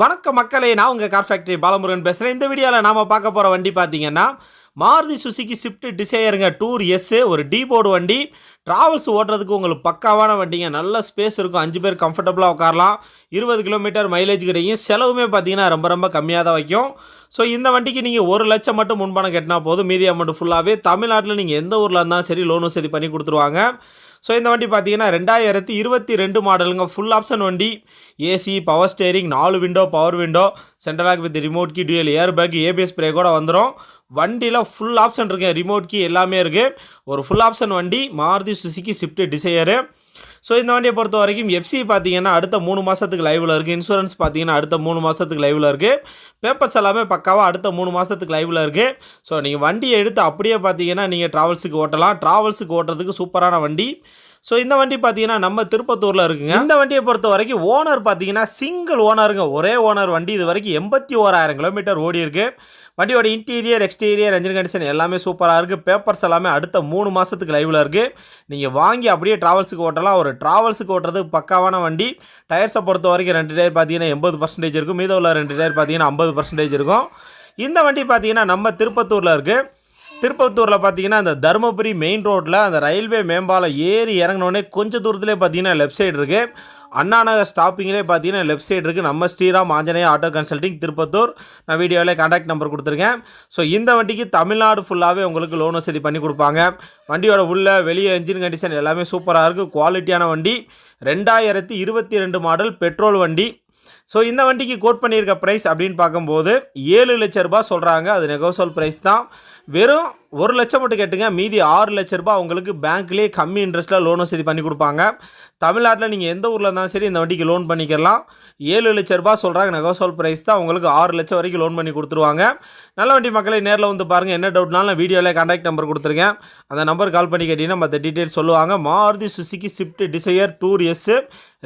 வணக்கம் மக்களே நான் உங்கள் கார் ஃபேக்ட்ரி பாலமுருகன் பேசுகிறேன் இந்த வீடியோவில் நாம் பார்க்க போகிற வண்டி பார்த்தீங்கன்னா மாருதி சுசுகி ஸ்விஃப்ட் டிசையருங்க டூர் எஸ்ஸு ஒரு டீ போர்டு வண்டி. ட்ராவல்ஸ் ஓட்டுறதுக்கு உங்களுக்கு பக்காவான வண்டிங்க. நல்ல ஸ்பேஸ் இருக்கும். அஞ்சு பேர் கம்ஃபர்டபுளாக உட்காரலாம். இருபது கிலோமீட்டர் மைலேஜ் கிடைக்கும் செலவுமே பார்த்தீங்கன்னா ரொம்ப ரொம்ப கம்மியாக தான் வைக்கும். ஸோ இந்த வண்டிக்கு நீங்கள் ஒரு லட்சம் மட்டும் முன்பணம் கட்டினா போதும். மீதி அமௌண்ட் ஃபுல்லாகவே தமிழ்நாட்டில் நீங்கள் எந்த ஊரில் இருந்தாலும் சரி லோன் வசதி பண்ணி கொடுத்துருவாங்க. ஸோ இந்த வண்டி பார்த்தீங்கன்னா ரெண்டாயிரத்தி இருபத்தி ரெண்டு மாடலுங்க ஃபுல் ஆப்ஷன் வண்டி. ஏசி பவர் ஸ்டேரிங் நாலு window power window central lock with remote key dual air bag ABS பிரேக்கோட வந்துடும் வண்டியில் ஃபுல் ஆப்ஷன் இருக்குது ரிமோட் கீ எல்லாமே இருக்குது ஒரு ஃபுல் ஆப்ஷன் வண்டி Maruti Suzuki Swift Dzire so இந்த வண்டியை பொறுத்த வரைக்கும் எஃப்சி பார்த்தீங்கன்னா அடுத்த மூணு மாதத்துக்கு லைவில் இருக்குது இன்சூரன்ஸ் பார்த்தீங்கன்னா அடுத்த மூணு மாதத்துக்கு லைவில் இருக்குது பேப்பர்ஸ் எல்லாமே பக்காவாக அடுத்த மூணு மாதத்துக்கு லைவில் இருக்குது ஸோ நீங்கள் வண்டியை எடுத்து அப்படியே பார்த்தீங்கன்னா நீங்கள் ட்ராவல்ஸுக்கு ஓட்டலாம். ட்ராவல்ஸுக்கு ஓட்டுறதுக்கு சூப்பரான வண்டி. ஸோ இந்த வண்டி பார்த்தீங்கன்னா நம்ம திருப்பத்தூரில் இருக்குங்க. இந்த வண்டியை பொறுத்த வரைக்கும் ஓனர் பார்த்தீங்கன்னா சிங்கிள் ஓனருங்க ஒரே ஓனர் வண்டி இது வரைக்கும் எண்பத்தி ஓராயிரம் கிலோமீட்டர் ஓடி இருக்கு. வண்டியோட இன்டீரியர் எக்ஸ்டீரியர் என்ஜின் கண்டிஷன் எல்லாமே சூப்பராக இருக்குது பேப்பர்ஸ் எல்லாமே அடுத்த மூணு மாதத்துக்கு லைவில் இருக்குது நீங்கள் வாங்கி அப்படியே ட்ராவல்ஸுக்கு ஓட்டலாம். ஒரு ட்ராவல்ஸுக்கு ஓட்டுறது பக்காவான வண்டி. டயர்ஸை பொறுத்த வரைக்கும் ரெண்டு டயர் பார்த்தீங்கன்னா எண்பது பர்சன்டேஜ் இருக்கும். மீதம் உள்ள ரெண்டு டயர் பார்த்தீங்கன்னா ஐம்பது பர்சன்டேஜ் இருக்கும். இந்த வண்டி பார்த்தீங்கன்னா நம்ம திருப்பத்தூரில் இருக்குது திருப்பத்தூரில் பார்த்தீங்கன்னா அந்த தருமபுரி மெயின் ரோட்டில் அந்த ரயில்வே மேம்பாலம் ஏறி இறங்கினோடனே கொஞ்சம் தூரத்துலேயே பார்த்தீங்கன்னா லெஃப்ட் சைடு இருக்குது அண்ணாநகர் ஸ்டாப்பிங்லேயே பார்த்தீங்கன்னா லெஃப்ட் சைடு இருக்குது நம்ம ஸ்ரீராம் ஆஞ்சநேய ஆட்டோ கன்சல்டிங் திருப்பத்தூர். நான் வீடியோவில் கான்டாக்ட் நம்பர் கொடுத்துருக்கேன். ஸோ இந்த வண்டிக்கு தமிழ்நாடு ஃபுல்லாகவே உங்களுக்கு லோன் வசதி பண்ணி கொடுப்பாங்க. வண்டியோட உள்ள வெளியே என்ஜின் கண்டிஷன் எல்லாமே சூப்பராக இருக்குது குவாலிட்டியான வண்டி. ரெண்டாயிரத்தி இருபத்தி ரெண்டு மாடல் பெட்ரோல் வண்டி. ஸோ இந்த வண்டிக்கு கோட் பண்ணியிருக்க ப்ரைஸ் அப்படின்னு பார்க்கும்போது ஏழு லட்ச ரூபாய் சொல்கிறாங்க அது நெகோசோல் ப்ரைஸ் தான். வெறும் ஒரு லட்சம் மட்டும் கேட்டுங்க. மீதி ஆறு லட்ச ரூபாய் அவங்களுக்கு பேங்க்லேயே கம்மி இன்ட்ரெஸ்ட்டில் லோன் வசதி பண்ணி கொடுப்பாங்க. தமிழ்நாட்டில் நீங்கள் எந்த ஊரில் இருந்தாலும் சரி இந்த வண்டிக்கு லோன் பண்ணிக்கலாம். ஏழு லட்ச ரூபாய் சொல்கிறாங்க நெகோசோல் ப்ரைஸ் தான். உங்களுக்கு ஆறு லட்சம் வரைக்கும் லோன் பண்ணி கொடுத்துருவாங்க. நல்ல வண்டி மக்களை நேரில் வந்து பாருங்கள் என்ன டவுட்னாலும் வீடியோவில் கான்டாக்ட் நம்பர் கொடுத்துருக்கேன். அந்த நம்பர் கால் பண்ணி கேட்டிங்கன்னா மற்ற டீட்டெயில்ஸ் சொல்லுவாங்க. Maruti Suzuki Swift Dzire tour S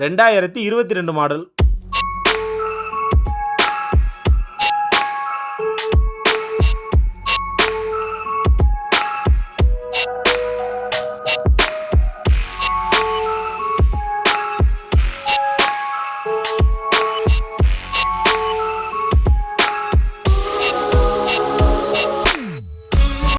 ரெண்டாயிரத்தி இருபத்தி ரெண்டு மாடல்